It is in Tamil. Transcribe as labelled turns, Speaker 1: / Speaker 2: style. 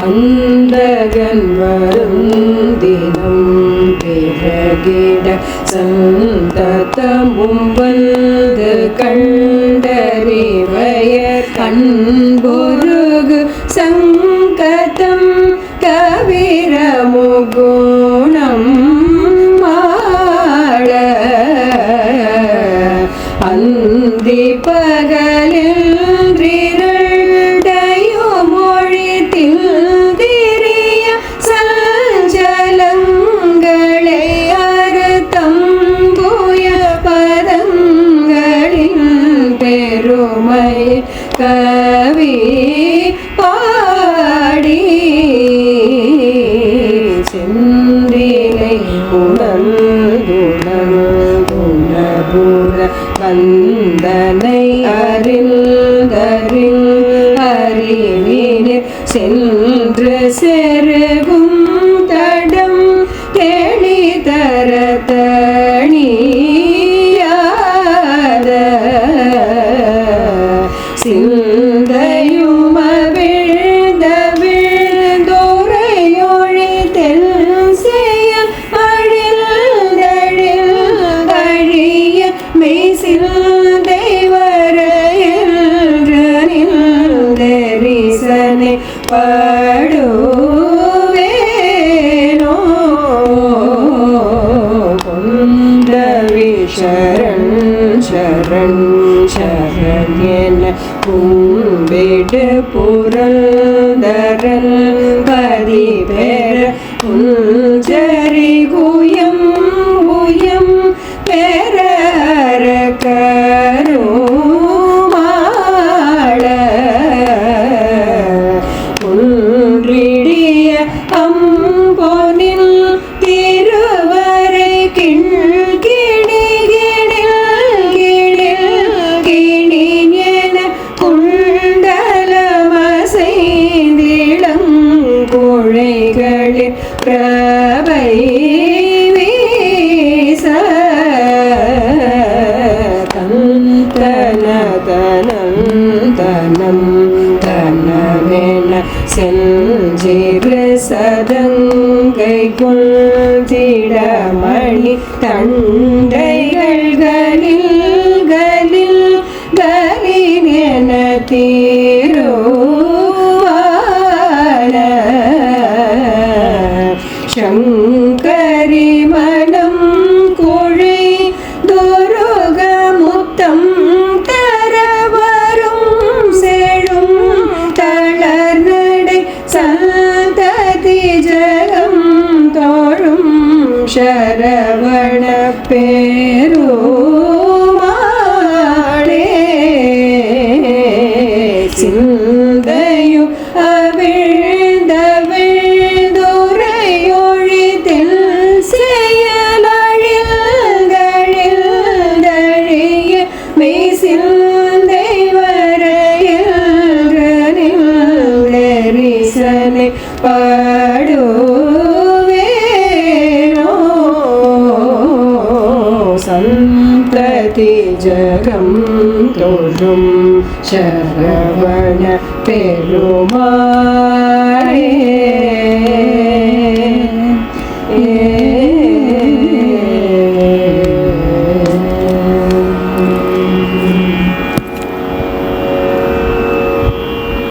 Speaker 1: அந்தகன் வரும் தினம் பிறகிட சந்ததமும் வந்து கண்டறிவய அன்பொருகு சங்கதம் அபூர்ண கந்தனை அறிந்தரில் அறிவினில் சென்று செ പടുവേനോ? കുന്തവി ശരൺ ശരൺ ശരണ്യൻ കുമ്പിട് പുരന്തരൽ தனம் தனமென செஞ்சிறு சதங்கை கொள் திடமணி தண்டை शरवणपे സന്തതി ജഗം തോടും ശരവണ പെരുമാ